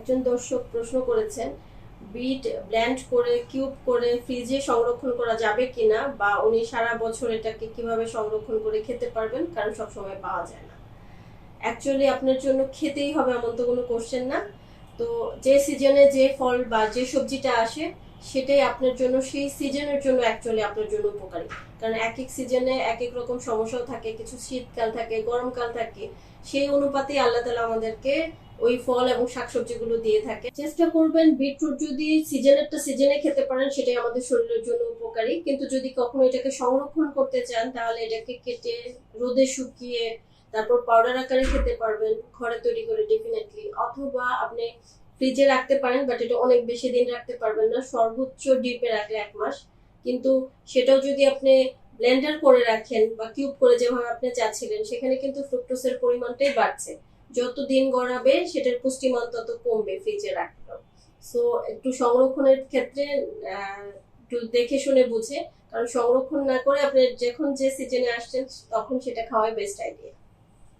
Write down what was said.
একজন দর্শক প্রশ্ন করেছেন, বিট ব্ল্যান্ড করে, কিউব করে ফ্রিজে সংরক্ষণ করা যাবে কিনা বা উনি সারা বছর এটাকে কীভাবে সংরক্ষণ করে খেতে পারবেন? কারণ সব সময় পাওয়া যায় না। অ্যাকচুয়ালি আপনার জন্য খেতেই হবে এমন তো কোনো কোশ্চেন না। তো যে সিজনে যে ফল বা যে সবজিটা আসে সেটাই আপনার জন্য, সেই সিজনের জন্য অ্যাকচুয়ালি আপনার জন্য উপকারী। কারণ এক এক সিজনে এক এক রকম সমস্যাও থাকে, কিছু শীতকাল থাকে, গরমকাল থাকে, সেই অনুপাতে আল্লাহ তালা আমাদেরকে ওই ফল এবং শাকসবজিগুলো দিয়ে থাকে। চেষ্টা করবেন বিটরুট যদি সিজনেরটা সিজনে খেতে পারেন, সেটাই আমাদের শরীরের জন্য উপকারী। কিন্তু যদি কখনো এটাকে সংরক্ষণ করতে চান, তাহলে এটাকে কেটে রোদে শুকিয়ে তারপর পাউডার আকারে খেতে পারবেন, ঘরে তৈরি করে ডেফিনেটলি অথবা আপনি ফ্রিজে রাখতে পারেন বাট এটা অনেক বেশি দিন রাখতে পারবেন না। সর্বোচ্চ ডিপে রাখলে এক মাস। কিন্তু সেটাও যদি আপনি ব্লেন্ডার করে রাখেন বা কিউব করে যেভাবে আপনি চাচ্ছিলেন, সেখানে কিন্তু ফ্রুক্টোসের পরিমাণটাই বাড়ছে। যত দিন গড়াবে, সেটার পুষ্টিমান তত কমবে ফ্রিজে রাখলেও। সো একটু সংরক্ষণের ক্ষেত্রে একটু দেখে শুনে বুঝে। কারণ সংরক্ষণ না করে আপনি যখন যে সিজনে আসছেন, তখন সেটা খাওয়াই বেস্ট আইডিয়া